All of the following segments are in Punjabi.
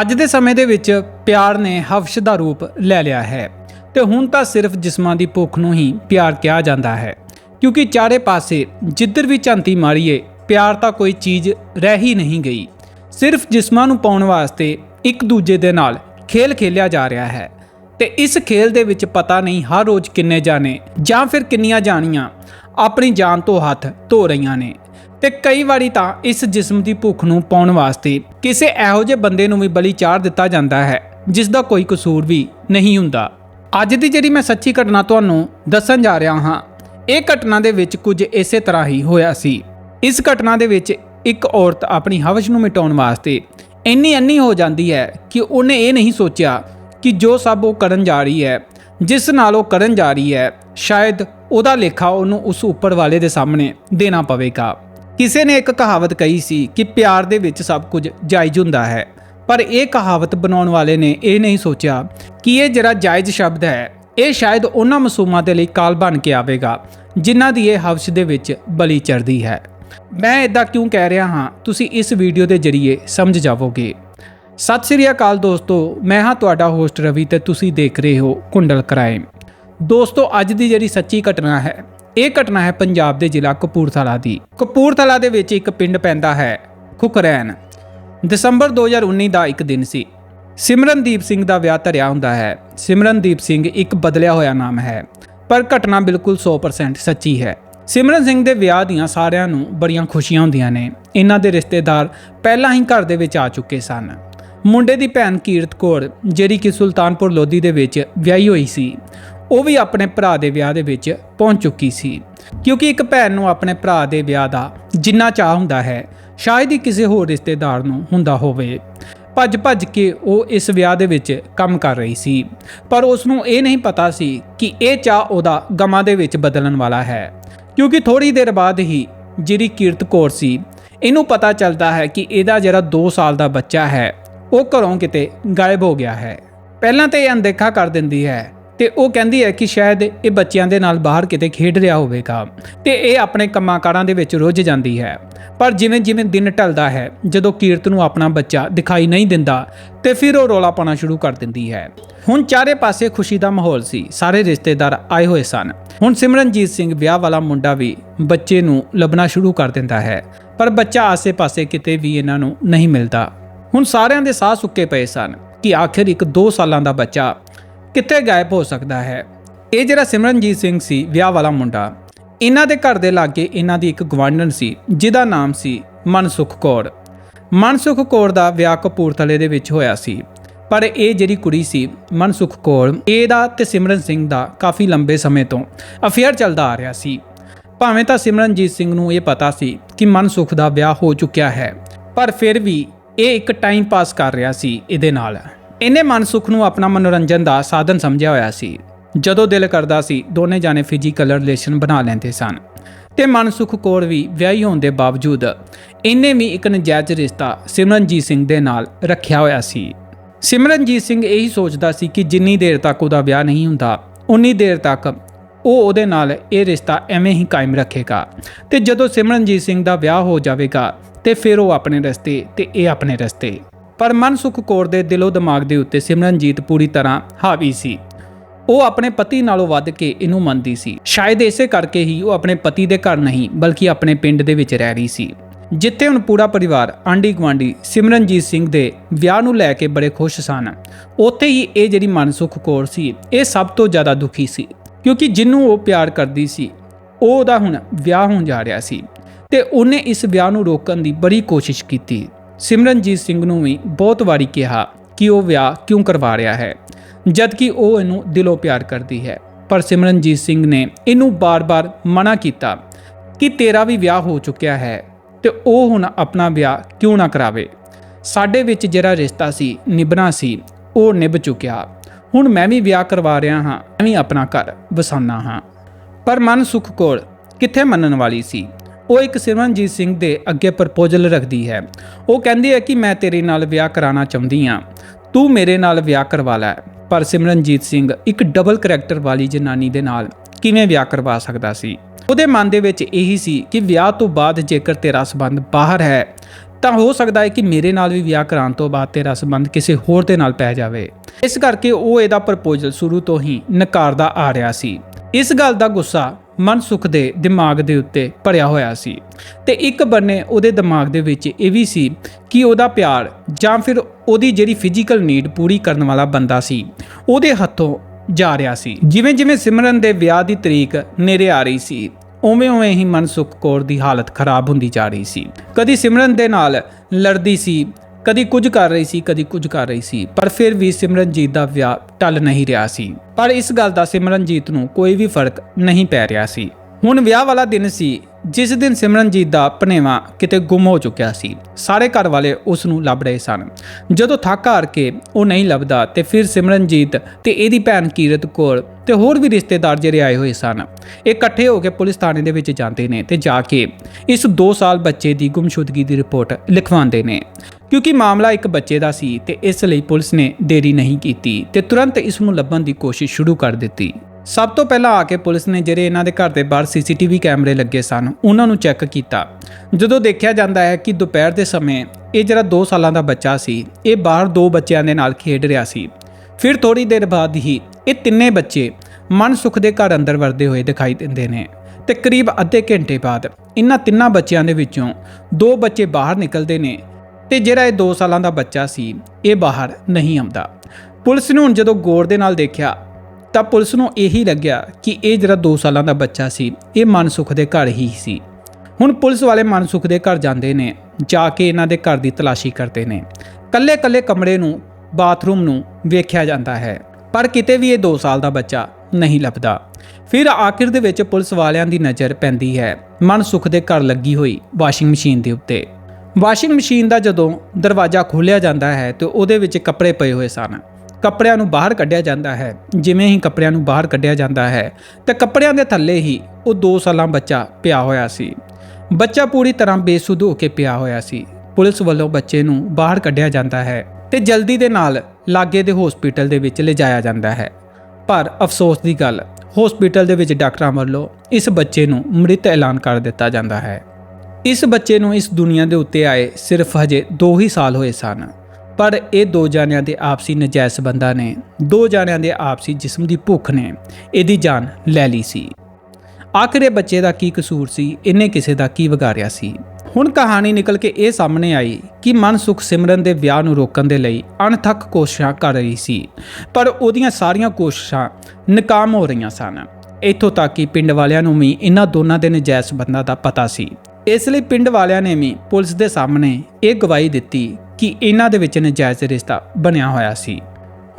ਅੱਜ ਦੇ ਸਮੇਂ ਦੇ ਵਿੱਚ ਪਿਆਰ ਨੇ ਹਵਸ਼ ਦਾ ਰੂਪ ਲੈ ਲਿਆ ਹੈ ਤੇ ਹੁਣ ਤਾਂ ਸਿਰਫ ਜਿਸਮਾਂ ਦੀ ਭੁੱਖ ਨੂੰ ਹੀ ਪਿਆਰ ਕਿਹਾ ਜਾਂਦਾ ਹੈ। ਕਿਉਂਕਿ ਚਾਰੇ ਪਾਸੇ ਜਿੱਧਰ ਵੀ ਝਾਂਤੀ ਮਾਰੀਏ, ਪਿਆਰ ਤਾਂ ਕੋਈ ਚੀਜ਼ ਰਹਿ ਹੀ ਨਹੀਂ ਗਈ। ਸਿਰਫ ਜਿਸਮਾਂ ਨੂੰ ਪਾਉਣ ਵਾਸਤੇ ਇੱਕ ਦੂਜੇ ਦੇ ਨਾਲ ਖੇਲ ਖੇਲਿਆ ਜਾ ਰਿਹਾ ਹੈ। ਤੇ ਇਸ ਖੇਲ ਦੇ ਵਿੱਚ ਪਤਾ ਨਹੀਂ ਹਰ ਰੋਜ਼ ਕਿੰਨੇ ਜਾਣੇ ਜਾਂ ਫਿਰ ਕਿੰਨੀਆਂ ਜਾਣੀਆਂ ਆਪਣੀ ਜਾਨ ਤੋਂ ਹੱਥ ਧੋ ਰਹੀਆਂ ਨੇ। ਤੇ ਕਈ ਵਾਰੀ ਤਾਂ ਇਸ ਜਿਸਮ ਦੀ ਭੁੱਖ ਨੂੰ ਪਾਉਣ ਵਾਸਤੇ ਕਿਸੇ ਇਹੋ ਜਿਹੇ ਬੰਦੇ ਨੂੰ ਵੀ ਬਲੀ ਚਾੜ ਦਿੱਤਾ ਜਾਂਦਾ ਹੈ, ਜਿਸ ਦਾ ਕੋਈ ਕਸੂਰ ਵੀ ਨਹੀਂ ਹੁੰਦਾ। ਅੱਜ ਦੀ ਜਿਹੜੀ ਮੈਂ ਸੱਚੀ ਘਟਨਾ ਤੁਹਾਨੂੰ ਦੱਸਣ ਜਾ ਰਿਹਾ ਹਾਂ, ਇਹ ਘਟਨਾ ਦੇ ਵਿੱਚ ਕੁਝ ਇਸੇ ਤਰ੍ਹਾਂ ਹੀ ਹੋਇਆ ਸੀ। ਇਸ ਘਟਨਾ ਦੇ ਵਿੱਚ ਇੱਕ ਔਰਤ ਆਪਣੀ ਹਵਸ਼ ਨੂੰ ਮਿਟਾਉਣ ਵਾਸਤੇ ਇੰਨੀ ਅੰਨੀ ਹੋ ਜਾਂਦੀ ਹੈ ਕਿ ਉਹਨੇ ਇਹ ਨਹੀਂ ਸੋਚਿਆ ਕਿ ਜੋ ਸਭ ਉਹ ਕਰਨ ਜਾ ਰਹੀ ਹੈ, ਜਿਸ ਨਾਲ ਉਹ ਕਰਨ ਜਾ ਰਹੀ ਹੈ, ਸ਼ਾਇਦ ਉਹਦਾ ਲੇਖਾ ਉਹਨੂੰ ਉਸ ਉੱਪਰ ਵਾਲੇ ਦੇ ਸਾਹਮਣੇ ਦੇਣਾ ਪਵੇਗਾ। ਕਿਸੇ ਨੇ ਇੱਕ ਕਹਾਵਤ ਕਹੀ ਸੀ ਕਿ ਪਿਆਰ ਦੇ ਵਿੱਚ ਸਭ ਕੁਝ ਜਾਇਜ਼ ਹੁੰਦਾ ਹੈ। ਪਰ ਇਹ ਕਹਾਵਤ ਬਣਾਉਣ ਵਾਲੇ ਨੇ ਇਹ ਨਹੀਂ ਸੋਚਿਆ ਕਿ ਇਹ ਜਿਹੜਾ ਜਾਇਜ਼ ਸ਼ਬਦ ਹੈ, ਇਹ ਸ਼ਾਇਦ ਉਹਨਾਂ ਮਾਸੂਮਾਂ ਦੇ ਲਈ ਕਾਲ ਬਣ ਕੇ ਆਵੇਗਾ, ਜਿਨ੍ਹਾਂ ਦੀ ਇਹ ਹਵਸ਼ ਦੇ ਵਿੱਚ ਬਲੀ ਚੜਦੀ ਹੈ। ਮੈਂ ਇਦਾਂ ਕਿਉਂ ਕਹਿ ਰਿਹਾ ਹਾਂ? ਤੁਸੀਂ ਇਸ ਵੀਡੀਓ ਦੇ ਜ਼ਰੀਏ ਸਮਝ ਜਾਵੋਗੇ। ਸਤਿ ਸ੍ਰੀ ਅਕਾਲ ਦੋਸਤੋ, ਮੈਂ ਹਾਂ ਤੁਹਾਡਾ ਹੋਸਟ ਰਵੀ ਤੇ ਤੁਸੀਂ ਦੇਖ ਰਹੇ ਹੋ ਕੁੰਡਲ ਕ੍ਰਾਈਮ। ਦੋਸਤੋ, ਅੱਜ ਦੀ ਜਿਹੜੀ ਸੱਚੀ ਘਟਨਾ ਹੈ ਇਹ ਘਟਨਾ ਹੈ ਪੰਜਾਬ ਦੇ ਜ਼ਿਲ੍ਹਾ ਕਪੂਰਥਲਾ ਦੀ। ਕਪੂਰਥਲਾ ਦੇ ਵਿੱਚ ਇੱਕ ਪਿੰਡ ਪੈਂਦਾ ਹੈ, ਖੁਕਰੈਨ। ਦਸੰਬਰ 2019 ਦਾ ਇੱਕ ਦਿਨ ਸੀ। ਸਿਮਰਨਦੀਪ ਸਿੰਘ ਦਾ ਵਿਆਹ ਧਰਿਆ ਹੁੰਦਾ ਹੈ। ਸਿਮਰਨਦੀਪ ਸਿੰਘ ਇੱਕ ਬਦਲਿਆ ਹੋਇਆ ਨਾਮ ਹੈ, ਪਰ ਘਟਨਾ ਬਿਲਕੁਲ 100% ਸੱਚੀ ਹੈ। ਸਿਮਰਨ ਸਿੰਘ ਦੇ ਵਿਆਹ ਦੀਆਂ ਸਾਰਿਆਂ ਨੂੰ ਬੜੀਆਂ ਖੁਸ਼ੀਆਂ ਹੁੰਦੀਆਂ ਨੇ। ਇਹਨਾਂ ਦੇ ਰਿਸ਼ਤੇਦਾਰ ਪਹਿਲਾਂ ਹੀ ਘਰ ਦੇ ਵਿੱਚ ਆ ਚੁੱਕੇ ਸਨ। ਮੁੰਡੇ ਦੀ ਭੈਣ ਕੀਰਤ ਕੌਰ, ਜਿਹੜੀ ਕਿ ਸੁਲਤਾਨਪੁਰ ਲੋਧੀ ਦੇ ਵਿੱਚ ਵਿਆਹੀ ਹੋਈ ਸੀ। ਉਹ ਵੀ ਆਪਣੇ ਭਰਾ ਦੇ ਵਿਆਹ ਦੇ ਵਿੱਚ ਪਹੁੰਚ ਚੁੱਕੀ ਸੀ। ਕਿਉਂਕਿ ਇੱਕ ਭੈਣ ਨੂੰ ਆਪਣੇ ਭਰਾ ਦੇ ਵਿਆਹ ਦਾ ਜਿੰਨਾ ਚਾਹ ਹੁੰਦਾ ਹੈ, ਸ਼ਾਇਦ ਹੀ ਕਿਸੇ ਹੋਰ ਰਿਸ਼ਤੇਦਾਰ ਨੂੰ ਹੁੰਦਾ ਹੋਵੇ। ਭੱਜ ਭੱਜ ਕੇ ਉਹ ਇਸ ਵਿਆਹ ਦੇ ਵਿੱਚ ਕੰਮ ਕਰ ਰਹੀ ਸੀ। ਪਰ ਉਸ ਨੂੰ ਇਹ ਨਹੀਂ ਪਤਾ ਸੀ ਕਿ ਇਹ ਚਾਹ ਉਹਦਾ ਗਮਾਂ ਦੇ ਵਿੱਚ ਬਦਲਣ ਵਾਲਾ ਹੈ। ਕਿਉਂਕਿ ਥੋੜੀ ਦੇਰ ਬਾਅਦ ਹੀ ਜਿਹੜੀ ਕੀਰਤ ਕੌਰ ਸੀ, ਇਹਨੂੰ ਪਤਾ ਚੱਲਦਾ ਹੈ ਕਿ ਇਹਦਾ ਜਿਹੜਾ 2 ਸਾਲ ਦਾ ਬੱਚਾ ਹੈ, ਉਹ ਘਰੋਂ ਕਿਤੇ ਗਾਇਬ ਹੋ ਗਿਆ ਹੈ। ਪਹਿਲਾਂ ਤੇ ਇਹ ਅਣਦੇਖਾ ਕਰ ਦਿੰਦੀ ਹੈ ਤੇ ਉਹ ਕਹਿੰਦੀ ਹੈ ਕਿ ਸ਼ਾਇਦ ਇਹ ਬੱਚਿਆਂ ਦੇ ਨਾਲ ਬਾਹਰ ਕਿਤੇ ਖੇਡ ਰਿਹਾ ਹੋਵੇਗਾ। ਤੇ ਇਹ ਆਪਣੇ ਕੰਮਾਂਕਾਰਾਂ ਦੇ ਵਿੱਚ ਰੁੱਝ ਜਾਂਦੀ ਹੈ। ਪਰ ਜਿਵੇਂ ਜਿਵੇਂ ਦਿਨ ਢਲਦਾ ਹੈ, ਜਦੋਂ ਕੀਰਤ ਨੂੰ ਆਪਣਾ ਬੱਚਾ ਦਿਖਾਈ ਨਹੀਂ ਦਿੰਦਾ, ਤੇ ਫਿਰ ਉਹ ਰੋਲਾ ਪਾਉਣਾ ਸ਼ੁਰੂ ਕਰ ਦਿੰਦੀ ਹੈ। ਹੁਣ ਚਾਰੇ ਪਾਸੇ ਖੁਸ਼ੀ ਦਾ ਮਾਹੌਲ ਸੀ। ਸਾਰੇ ਰਿਸ਼ਤੇਦਾਰ ਆਏ ਹੋਏ ਸਨ। ਹੁਣ ਸਿਮਰਨਜੀਤ ਸਿੰਘ ਵਿਆਹ ਵਾਲਾ ਮੁੰਡਾ ਵੀ ਬੱਚੇ ਨੂੰ ਲੱਭਣਾ ਸ਼ੁਰੂ ਕਰ ਦਿੰਦਾ ਹੈ। ਪਰ ਬੱਚਾ ਆਸੇ-ਪਾਸੇ ਕਿਤੇ ਵੀ ਇਹਨਾਂ ਨੂੰ ਨਹੀਂ ਮਿਲਦਾ। ਹੁਣ ਸਾਰਿਆਂ ਦੇ ਸਾਹ ਸੁੱਕੇ ਪਏ ਸਨ ਕਿ ਆਖਿਰ ਇੱਕ 2 ਸਾਲਾਂ ਦਾ ਬੱਚਾ ਕਿੱਥੇ ਗਾਇਬ ਹੋ ਸਕਦਾ ਹੈ? ਇਹ ਜਿਹੜਾ ਸਿਮਰਨਜੀਤ ਸਿੰਘ ਸੀ, ਵਿਆਹ ਵਾਲਾ ਮੁੰਡਾ, ਇਹਨਾਂ ਦੇ ਘਰ ਦੇ ਲਾਗੇ ਇਹਨਾਂ ਦੀ ਇੱਕ ਗਵਾਂਢਣ ਸੀ, ਜਿਹਦਾ ਨਾਮ ਸੀ ਮਨਸੁਖ ਕੌਰ। ਮਨਸੁਖ ਕੌਰ ਦਾ ਵਿਆਹ ਕਪੂਰਥਲੇ ਦੇ ਵਿੱਚ ਹੋਇਆ ਸੀ, ਪਰ ਇਹ ਜਿਹੜੀ ਕੁੜੀ ਸੀ ਮਨਸੁਖ ਕੌਰ, ਇਹਦਾ ਤੇ ਸਿਮਰਨ ਸਿੰਘ ਦਾ ਕਾਫੀ ਲੰਬੇ ਸਮੇਂ ਤੋਂ ਅਫੇਅਰ ਚੱਲਦਾ ਆ ਰਿਹਾ ਸੀ। ਭਾਵੇਂ ਤਾਂ ਸਿਮਰਨਜੀਤ ਸਿੰਘ ਨੂੰ ਇਹ ਪਤਾ ਸੀ ਕਿ ਮਨਸੁਖ ਦਾ ਵਿਆਹ ਹੋ ਚੁੱਕਿਆ ਹੈ, ਪਰ ਫਿਰ ਵੀ ਇਹ ਇੱਕ ਟਾਈਮ ਪਾਸ ਕਰ ਰਿਹਾ ਸੀ ਇਹਦੇ ਨਾਲ। ਇਹਨੇ ਮਨਸੁਖ ਨੂੰ ਆਪਣਾ ਮਨੋਰੰਜਨ ਦਾ ਸਾਧਨ ਸਮਝਿਆ ਹੋਇਆ ਸੀ। ਜਦੋਂ ਦਿਲ ਕਰਦਾ ਸੀ, ਦੋਨੇ ਜਾਣੇ ਫਿਜ਼ੀਕਲ ਰਿਲੇਸ਼ਨ ਬਣਾ ਲੈਂਦੇ ਸਨ। ਤੇ ਮਨਸੁਖ ਕੋਲ ਵੀ ਵਿਆਹੀ ਹੋਣ ਦੇ ਬਾਵਜੂਦ ਇਹਨੇ ਵੀ ਇੱਕ ਨਜਾਇਜ਼ ਰਿਸ਼ਤਾ ਸਿਮਰਨਜੀਤ ਸਿੰਘ ਦੇ ਨਾਲ ਰੱਖਿਆ ਹੋਇਆ ਸੀ। ਸਿਮਰਨਜੀਤ ਸਿੰਘ ਇਹੀ ਸੋਚਦਾ ਸੀ ਕਿ ਜਿੰਨੀ ਦੇਰ ਤੱਕ ਉਹਦਾ ਵਿਆਹ ਨਹੀਂ ਹੁੰਦਾ, ਉਨੀ ਦੇਰ ਤੱਕ ਉਹ ਉਹਦੇ ਨਾਲ ਇਹ ਰਿਸ਼ਤਾ ਐਵੇਂ ਹੀ ਕਾਇਮ ਰੱਖੇਗਾ। ਤੇ ਜਦੋਂ ਸਿਮਰਨਜੀਤ ਸਿੰਘ ਦਾ ਵਿਆਹ ਹੋ ਜਾਵੇਗਾ, ਤੇ ਫਿਰ ਉਹ ਆਪਣੇ ਰਸਤੇ ਤੇ ਇਹ ਆਪਣੇ ਰਸਤੇ ਪਰ ਮਨਸੁਖ ਕੌਰ ਦੇ ਦਿਲੋਂ ਦਿਮਾਗ ਦੇ ਉੱਤੇ ਸਿਮਰਨਜੀਤ ਪੂਰੀ ਤਰ੍ਹਾਂ ਹਾਵੀ ਸੀ। ਉਹ ਆਪਣੇ ਪਤੀ ਨਾਲੋਂ ਵੱਧ ਕੇ ਇਹਨੂੰ ਮੰਨਦੀ ਸੀ। ਸ਼ਾਇਦ ਇਸੇ ਕਰਕੇ ਹੀ ਉਹ ਆਪਣੇ ਪਤੀ ਦੇ ਘਰ ਨਹੀਂ, ਬਲਕਿ ਆਪਣੇ ਪਿੰਡ ਦੇ ਵਿੱਚ ਰਹਿ ਰਹੀ ਸੀ। ਜਿੱਥੇ ਹੁਣ ਪੂਰਾ ਪਰਿਵਾਰ ਆਂਢੀ ਗੁਆਂਢੀ ਸਿਮਰਨਜੀਤ ਸਿੰਘ ਦੇ ਵਿਆਹ ਨੂੰ ਲੈ ਕੇ ਬੜੇ ਖੁਸ਼ ਸਨ। ਉੱਥੇ ਹੀ ਇਹ ਜਿਹੜੀ ਮਨਸੁਖ ਕੌਰ ਸੀ, ਇਹ ਸਭ ਤੋਂ ਜ਼ਿਆਦਾ ਦੁਖੀ ਸੀ। ਕਿਉਂਕਿ ਜਿਹਨੂੰ ਉਹ ਪਿਆਰ ਕਰਦੀ ਸੀ, ਉਹ ਉਹਦਾ ਹੁਣ ਵਿਆਹ ਹੋਣ ਜਾ ਰਿਹਾ ਸੀ। ਤੇ ਉਹਨੇ ਇਸ ਵਿਆਹ ਨੂੰ ਰੋਕਣ ਦੀ ਬੜੀ ਕੋਸ਼ਿਸ਼ ਕੀਤੀ। ਸਿਮਰਨਜੀਤ ਸਿੰਘ ਨੂੰ ਵੀ ਬਹੁਤ ਵਾਰੀ ਕਿਹਾ ਕਿ ਉਹ ਵਿਆਹ ਕਿਉਂ ਕਰਵਾ ਰਿਹਾ ਹੈ ਜਦ ਕਿ ਉਹ ਇਹਨੂੰ ਦਿਲੋਂ ਪਿਆਰ ਕਰਦੀ ਹੈ। ਪਰ ਸਿਮਰਨਜੀਤ ਸਿੰਘ ਨੇ ਇਹਨੂੰ ਬਾਰ-ਬਾਰ ਮਨਾ ਕੀਤਾ ਕਿ ਤੇਰਾ ਵੀ ਵਿਆਹ ਹੋ ਚੁੱਕਿਆ ਹੈ ਤੇ ਉਹ ਹੁਣ ਆਪਣਾ ਵਿਆਹ ਕਿਉਂ ਨਾ ਕਰਾਵੇ। ਸਾਡੇ ਵਿੱਚ ਜਿਹੜਾ ਰਿਸ਼ਤਾ ਸੀ, ਨਿਭਣਾ ਸੀ, ਉਹ ਨਿਭ ਚੁੱਕਿਆ। ਹੁਣ ਮੈਂ ਵੀ ਵਿਆਹ ਕਰਵਾ ਰਿਹਾ ਹਾਂ, ਮੈਂ ਵੀ ਆਪਣਾ ਘਰ ਵਸਾਨਾ ਹਾਂ। ਪਰ ਮਨ ਸੁਖ ਕੋਲ ਕਿੱਥੇ ਮੰਨਣ ਵਾਲੀ ਸੀ? ਉਹ ਇੱਕ ਸਿਮਰਨਜੀਤ ਸਿੰਘ ਦੇ ਅੱਗੇ ਪ੍ਰਪੋਜ਼ਲ ਰੱਖਦੀ ਹੈ। ਉਹ ਕਹਿੰਦੀ ਹੈ ਕਿ ਮੈਂ ਤੇਰੇ ਨਾਲ ਵਿਆਹ ਕਰਾਉਣਾ ਚਾਹੁੰਦੀ ਹਾਂ। ਤੂੰ ਮੇਰੇ ਨਾਲ ਵਿਆਹ ਕਰਵਾ ਲੈ। ਪਰ ਸਿਮਰਨਜੀਤ ਸਿੰਘ ਇੱਕ ਡਬਲ ਕਰੈਕਟਰ ਵਾਲੀ ਜਨਾਨੀ ਦੇ ਨਾਲ ਕਿਵੇਂ ਵਿਆਹ ਕਰਵਾ ਸਕਦਾ ਸੀ? ਉਹਦੇ ਮਨ ਦੇ ਵਿੱਚ ਇਹੀ ਸੀ ਕਿ ਵਿਆਹ ਤੋਂ ਬਾਅਦ ਜੇਕਰ ਤੇਰਾ ਸਬੰਧ ਬਾਹਰ ਹੈ, ਤਾਂ ਹੋ ਸਕਦਾ ਹੈ ਕਿ ਮੇਰੇ ਨਾਲ ਵੀ ਵਿਆਹ ਕਰਾਉਣ ਤੋਂ ਬਾਅਦ ਤੇਰਾ ਸੰਬੰਧ ਕਿਸੇ ਹੋਰ ਦੇ ਨਾਲ ਪੈ ਜਾਵੇ। ਇਸ ਕਰਕੇ ਉਹ ਇਹਦਾ ਪ੍ਰਪੋਜ਼ਲ ਸ਼ੁਰੂ ਤੋਂ ਹੀ ਨਕਾਰਦਾ ਆ ਰਿਹਾ ਸੀ। ਇਸ ਗੱਲ ਦਾ ਗੁੱਸਾ ਮਨਸੁਖ ਦੇ ਦਿਮਾਗ ਦੇ ਉੱਤੇ ਭਰਿਆ ਹੋਇਆ ਸੀ ਤੇ ਇੱਕ ਬੰਨੇ ਉਹਦੇ ਦਿਮਾਗ ਦੇ ਵਿੱਚ ਇਹ ਵੀ ਸੀ ਕਿ ਉਹਦਾ ਪਿਆਰ ਜਾਂ ਫਿਰ ਉਹਦੀ ਜਿਹੜੀ ਫਿਜ਼ੀਕਲ ਨੀਡ ਪੂਰੀ ਕਰਨ ਵਾਲਾ ਬੰਦਾ ਸੀ, ਉਹਦੇ ਹੱਥੋਂ ਜਾ ਰਿਹਾ ਸੀ। ਜਿਵੇਂ ਜਿਵੇਂ ਸਿਮਰਨ ਦੇ ਵਿਆਹ ਦੀ ਤਰੀਕ ਨੇੜੇ ਆ ਰਹੀ ਸੀ, ਉਵੇਂ ਉਵੇਂ ਹੀ ਮਨਸੁਖ ਕੌਰ ਦੀ ਹਾਲਤ ਖਰਾਬ ਹੁੰਦੀ ਜਾ ਰਹੀ ਸੀ। ਕਦੀ ਸਿਮਰਨ ਦੇ ਨਾਲ ਲੜਦੀ ਸੀ ਕਦੀ ਕੁਝ ਕਰ ਰਹੀ ਸੀ, ਕਦੀ ਕੁਝ ਕਰ ਰਹੀ ਸੀ, ਪਰ ਫਿਰ ਵੀ ਸਿਮਰਨਜੀਤ ਦਾ ਵਿਆਹ ਟਲ ਨਹੀਂ ਰਿਹਾ ਸੀ। ਪਰ ਇਸ ਗੱਲ ਦਾ ਸਿਮਰਨਜੀਤ ਨੂੰ ਕੋਈ ਵੀ ਫ਼ਰਕ ਨਹੀਂ ਪੈ ਰਿਹਾ ਸੀ। ਹੁਣ ਵਿਆਹ ਵਾਲਾ ਦਿਨ ਸੀ, ਜਿਸ ਦਿਨ ਸਿਮਰਨਜੀਤ ਦਾ ਭਣੇਵਾ ਕਿਤੇ ਗੁੰਮ ਹੋ ਚੁੱਕਿਆ ਸੀ। ਸਾਰੇ ਘਰ ਵਾਲੇ ਉਸ ਨੂੰ ਲੱਭ ਰਹੇ ਸਨ। ਜਦੋਂ ਥੱਕ ਹਾਰ ਕੇ ਉਹ ਨਹੀਂ ਲੱਭਦਾ, ਤੇ ਫਿਰ ਸਿਮਰਨਜੀਤ ਤੇ ਇਹਦੀ ਭੈਣ ਕੀਰਤ ਕੋਲ ਤੇ ਹੋਰ ਵੀ ਰਿਸ਼ਤੇਦਾਰ ਜਿਹੜੇ ਆਏ ਹੋਏ ਸਨ, ਇਹ ਇਕੱਠੇ ਹੋ ਕੇ ਪੁਲਿਸ ਥਾਣੇ ਦੇ ਵਿੱਚ ਜਾਂਦੇ ਨੇ ਤੇ ਜਾ ਕੇ ਇਸ 2 ਸਾਲ ਬੱਚੇ ਦੀ ਗੁੰਮਸ਼ੁਦਗੀ ਦੀ ਰਿਪੋਰਟ ਲਿਖਵਾਉਂਦੇ ਨੇ। ਕਿਉਂਕਿ ਮਾਮਲਾ ਇੱਕ ਬੱਚੇ ਦਾ ਸੀ ਤੇ ਇਸ ਲਈ ਪੁਲਿਸ ਨੇ ਦੇਰੀ ਨਹੀਂ ਕੀਤੀ ਤੇ ਤੁਰੰਤ ਇਸ ਨੂੰ ਲੱਭਣ ਦੀ ਕੋਸ਼ਿਸ਼ ਸ਼ੁਰੂ ਕਰ ਦਿੱਤੀ। ਸਭ ਤੋਂ ਪਹਿਲਾਂ ਆ ਕੇ ਪੁਲਿਸ ਨੇ ਜਿਹੜੇ ਇਹਨਾਂ ਦੇ ਘਰ ਦੇ ਬਾਹਰ ਸੀਸੀਟੀਵੀ ਕੈਮਰੇ ਲੱਗੇ ਸਨ, ਉਹਨਾਂ ਨੂੰ ਚੈੱਕ ਕੀਤਾ। ਜਦੋਂ ਦੇਖਿਆ ਜਾਂਦਾ ਹੈ ਕਿ ਦੁਪਹਿਰ ਦੇ ਸਮੇਂ ਇਹ ਜਿਹੜਾ 2 ਸਾਲਾਂ ਦਾ ਬੱਚਾ ਸੀ, ਇਹ ਬਾਹਰ ਦੋ ਬੱਚਿਆਂ ਦੇ ਨਾਲ ਖੇਡ ਰਿਹਾ ਸੀ। ਫਿਰ ਥੋੜੀ ਦੇਰ ਬਾਅਦ ਹੀ ਇਹ ਤਿੰਨੇ ਬੱਚੇ ਮਨਸੁਖ ਦੇ ਘਰ ਅੰਦਰ ਵਰਦੇ ਹੋਏ ਦਿਖਾਈ ਦਿੰਦੇ ਨੇ ਤੇ ਕਰੀਬ ਅੱਧੇ ਘੰਟੇ ਬਾਅਦ ਇਹਨਾਂ ਤਿੰਨਾਂ ਬੱਚਿਆਂ ਦੇ ਵਿੱਚੋਂ ਦੋ ਬੱਚੇ ਬਾਹਰ ਨਿਕਲਦੇ ਨੇ ਤੇ ਜਿਹੜਾ ਇਹ 2 ਸਾਲਾਂ ਦਾ ਬੱਚਾ ਸੀ, ਇਹ ਬਾਹਰ ਨਹੀਂ ਆਉਂਦਾ। ਪੁਲਿਸ ਨੇ ਹੁਣ ਜਦੋਂ ਗੌਰ ਦੇ ਨਾਲ ਦੇਖਿਆ, ਤਾਂ ਪੁਲਿਸ ਨੂੰ ਇਹੀ ਲੱਗਿਆ ਕਿ ਇਹ ਜਿਹੜਾ 2 ਸਾਲਾਂ ਦਾ ਬੱਚਾ ਸੀ, ਇਹ ਮਨਸੁਖ ਦੇ ਘਰ ਹੀ ਸੀ। ਹੁਣ ਪੁਲਿਸ ਵਾਲੇ ਮਨਸੁਖ ਦੇ ਘਰ ਜਾਂਦੇ ਨੇ, ਜਾ ਕੇ ਇਹਨਾਂ ਦੇ ਘਰ ਦੀ ਤਲਾਸ਼ੀ ਕਰਦੇ ਨੇ। ਕੱਲੇ-ਕੱਲੇ ਕਮਰੇ ਨੂੰ, ਬਾਥਰੂਮ ਨੂੰ ਵੇਖਿਆ ਜਾਂਦਾ ਹੈ, ਪਰ ਕਿਤੇ ਵੀ ਇਹ 2 ਸਾਲ ਦਾ ਬੱਚਾ ਨਹੀਂ ਲੱਭਦਾ। ਫਿਰ ਆਖਿਰ ਦੇ ਵਿੱਚ ਪੁਲਿਸ ਵਾਲਿਆਂ ਦੀ ਨਜ਼ਰ ਪੈਂਦੀ ਹੈ, ਮਨਸੁਖ ਦੇ ਘਰ ਲੱਗੀ ਹੋਈ ਵਾਸ਼ਿੰਗ ਮਸ਼ੀਨ ਦੇ ਉੱਤੇ। ਵਾਸ਼ਿੰਗ ਮਸ਼ੀਨ ਦਾ ਜਦੋਂ ਦਰਵਾਜ਼ਾ ਖੋਲ੍ਹਿਆ ਜਾਂਦਾ ਹੈ ਤੇ ਉਹਦੇ ਵਿੱਚ ਕੱਪੜੇ ਪਏ ਹੋਏ ਸਨ। ਕੱਪੜਿਆਂ ਨੂੰ ਬਾਹਰ ਕੱਢਿਆ ਜਾਂਦਾ ਹੈ। ਜਿਵੇਂ ਹੀ ਕੱਪੜਿਆਂ ਨੂੰ ਬਾਹਰ ਕੱਢਿਆ ਜਾਂਦਾ ਹੈ, ਤੇ ਕੱਪੜਿਆਂ ਦੇ ਥੱਲੇ ਹੀ ਉਹ 2 ਸਾਲਾਂ ਬੱਚਾ ਪਿਆ ਹੋਇਆ ਸੀ। ਬੱਚਾ ਪੂਰੀ ਤਰ੍ਹਾਂ ਬੇਸੁੱਧ ਹੋ ਕੇ ਪਿਆ ਹੋਇਆ ਸੀ। ਪੁਲਿਸ ਵੱਲੋਂ ਬੱਚੇ ਨੂੰ ਬਾਹਰ ਕੱਢਿਆ ਜਾਂਦਾ ਹੈ ਤੇ ਜਲਦੀ ਦੇ ਨਾਲ ਲਾਗੇ ਦੇ ਹਸਪੀਟਲ ਦੇ ਵਿੱਚ ਲਿਜਾਇਆ ਜਾਂਦਾ ਹੈ। ਪਰ ਅਫਸੋਸ ਦੀ ਗੱਲ, ਹਸਪੀਟਲ ਦੇ ਵਿੱਚ ਡਾਕਟਰਾਂ ਵੱਲੋਂ ਇਸ ਬੱਚੇ ਨੂੰ ਮ੍ਰਿਤ ਐਲਾਨ ਕਰ ਦਿੱਤਾ ਜਾਂਦਾ ਹੈ। ਇਸ ਬੱਚੇ ਨੂੰ ਇਸ ਦੁਨੀਆ ਦੇ ਉੱਤੇ ਆਏ ਸਿਰਫ ਹਜੇ 2 ਹੀ ਸਾਲ ਹੋਏ ਸਨ। ਪਰ ਇਹ ਦੋ ਜਾਨਿਆਂ ਦੇ ਆਪਸੀ ਨਜਾਇਜ਼ ਸੰਬੰਧਾਂ ਨੇ। ਦੋ ਜਾਨਿਆਂ ਦੇ ਆਪਸੀ ਜਿਸਮ ਦੀ ਭੁੱਖ ਨੇ। ਇਹਦੀ ਜਾਨ ਲੈ ਲਈ ਸੀ। ਆਖਰੇ ਬੱਚੇ ਦਾ ਕੀ ਕਸੂਰ ਸੀ? ਇਹਨੇ ਕਿਸੇ ਦਾ ਕੀ ਵਿਗਾੜਿਆ ਸੀ? ਹੁਣ ਕਹਾਣੀ ਨਿਕਲ ਕੇ ਇਹ ਸਾਹਮਣੇ ਆਈ ਕਿ ਮਨਸੁਖ ਸਿਮਰਨ ਦੇ ਵਿਆਹ ਨੂੰ ਰੋਕਣ ਦੇ ਲਈ ਅਣਥੱਕ ਕੋਸ਼ਿਸ਼ਾਂ ਕਰ ਰਹੀ ਸੀ। ਪਰ ਉਹਦੀਆਂ ਸਾਰੀਆਂ ਕੋਸ਼ਿਸ਼ਾਂ ਨਾਕਾਮ ਹੋ ਰਹੀਆਂ ਸਨ। ਇੱਥੋਂ ਤੱਕ ਕਿ ਪਿੰਡ ਵਾਲਿਆਂ ਨੂੰ ਵੀ ਇਹਨਾਂ ਦੋਨਾਂ ਦੇ ਨਜਾਇਜ਼ ਸੰਬੰਧਾਂ ਦਾ ਪਤਾ ਸੀ। ਇਸ ਲਈ ਪਿੰਡ ਵਾਲਿਆਂ ਨੇ ਵੀ ਪੁਲਿਸ ਦੇ ਸਾਹਮਣੇ ਇਹ ਗਵਾਹੀ ਦਿੱਤੀ ਕਿ ਇਹਨਾਂ ਦੇ ਵਿੱਚ ਨਜਾਇਜ਼ ਰਿਸ਼ਤਾ ਬਣਿਆ ਹੋਇਆ ਸੀ।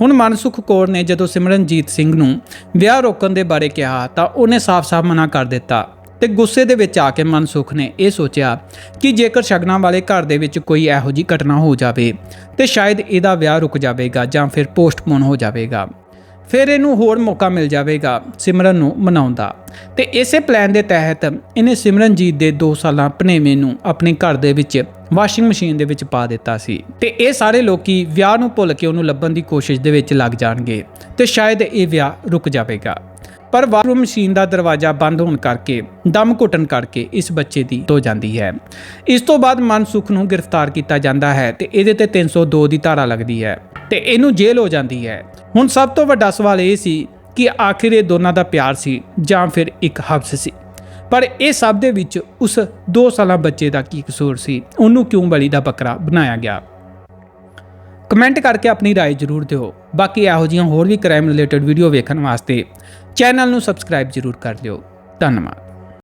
ਹੁਣ ਮਨਸੁਖ ਕੌਰ ਨੇ ਜਦੋਂ ਸਿਮਰਨਜੀਤ ਸਿੰਘ ਨੂੰ ਵਿਆਹ ਰੋਕਣ ਦੇ ਬਾਰੇ ਕਿਹਾ ਤਾਂ ਉਹਨੇ ਸਾਫ਼-ਸਾਫ਼ ਮਨਾ ਕਰ ਦਿੱਤਾ ਤੇ ਗੁੱਸੇ ਦੇ ਵਿੱਚ ਆ ਕੇ ਮਨਸੁਖ ਨੇ ਇਹ ਸੋਚਿਆ ਕਿ ਜੇਕਰ ਸ਼ਗਨਾਂ ਵਾਲੇ ਘਰ ਦੇ ਵਿੱਚ ਕੋਈ ਇਹੋ ਜਿਹੀ ਘਟਨਾ ਹੋ ਜਾਵੇ ਤੇ ਸ਼ਾਇਦ ਇਹਦਾ ਵਿਆਹ ਰੁਕ ਜਾਵੇਗਾ ਜਾਂ ਫਿਰ ਪੋਸਟਪੋਨ ਹੋ ਜਾਵੇਗਾ। ਫਿਰ ਇਹਨੂੰ ਹੋਰ ਮੌਕਾ ਮਿਲ ਜਾਵੇਗਾ ਸਿਮਰਨ ਨੂੰ ਮਨਾਉਣ ਦਾ। ਤੇ ਇਸੇ ਪਲਾਨ ਦੇ ਤਹਿਤ ਇਹਨੇ ਸਿਮਰਨਜੀਤ ਦੇ 2 ਸਾਲਾਂ ਭਣੇਵੇਂ ਨੂੰ ਆਪਣੇ ਘਰ ਦੇ ਵਿੱਚ ਵਾਸ਼ਿੰਗ ਮਸ਼ੀਨ ਦੇ ਵਿੱਚ ਪਾ ਦਿੱਤਾ ਸੀ। ਤੇ ਇਹ ਸਾਰੇ ਲੋਕੀ ਵਿਆਹ ਨੂੰ ਭੁੱਲ ਕੇ ਉਹਨੂੰ ਲੱਭਣ ਦੀ ਕੋਸ਼ਿਸ਼ ਦੇ ਵਿੱਚ ਲੱਗ ਜਾਣਗੇ ਤੇ ਸ਼ਾਇਦ ਇਹ ਵਿਆਹ ਰੁਕ ਜਾਵੇਗਾ। ਪਰ ਵਾਸ਼ਰੂਮ ਮਸ਼ੀਨ ਦਾ ਦਰਵਾਜ਼ਾ ਬੰਦ ਹੋਣ ਕਰਕੇ, ਦਮ ਘੁੱਟਣ ਕਰਕੇ ਇਸ ਬੱਚੇ ਦੀ ਹੋ ਜਾਂਦੀ ਹੈ। ਇਸ ਤੋਂ ਬਾਅਦ ਮਨਸੁਖ ਨੂੰ ਗ੍ਰਿਫਤਾਰ ਕੀਤਾ ਜਾਂਦਾ ਹੈ ਤੇ ਇਹਦੇ ਤੇ 302 ਦੀ ਧਾਰਾ ਲੱਗਦੀ ਹੈ। ਤੇ ਇਹਨੂੰ ਜੇਲ੍ਹ ਹੋ ਜਾਂਦੀ ਹੈ ਹੁਣ ਸਭ ਤੋਂ ਵੱਡਾ ਸਵਾਲ ਇਹ ਸੀ ਕਿ ਆਖਿਰ ਇਹ ਦੋਨਾਂ ਦਾ ਪਿਆਰ ਸੀ ਜਾਂ ਫਿਰ ਇੱਕ ਹਬਸ ਸੀ ਪਰ ਇਹ ਸਭ ਦੇ ਵਿੱਚ ਉਸ 2 ਸਾਲਾਂ ਬੱਚੇ ਦਾ ਕੀ ਕਸੂਰ ਸੀ ਉਹਨੂੰ ਕਿਉਂ ਬਲੀ ਦਾ ਬੱਕਰਾ ਬਣਾਇਆ ਗਿਆ ਕਮੈਂਟ ਕਰਕੇ ਆਪਣੀ رائے ਜ਼ਰੂਰ ਦਿਓ ਬਾਕੀ ਇਹੋ ਜਿਹੀਆਂ ਹੋਰ ਵੀ ਕ੍ਰਾਈਮ ਰਿਲੇਟਡ ਵੀਡੀਓ ਵੇਖਣ ਵਾਸਤੇ ਚੈਨਲ ਨੂੰ ਸਬਸਕ੍ਰਾਈਬ ਜ਼ਰੂਰ ਕਰ ਲਿਓ ਧੰਨਵਾਦ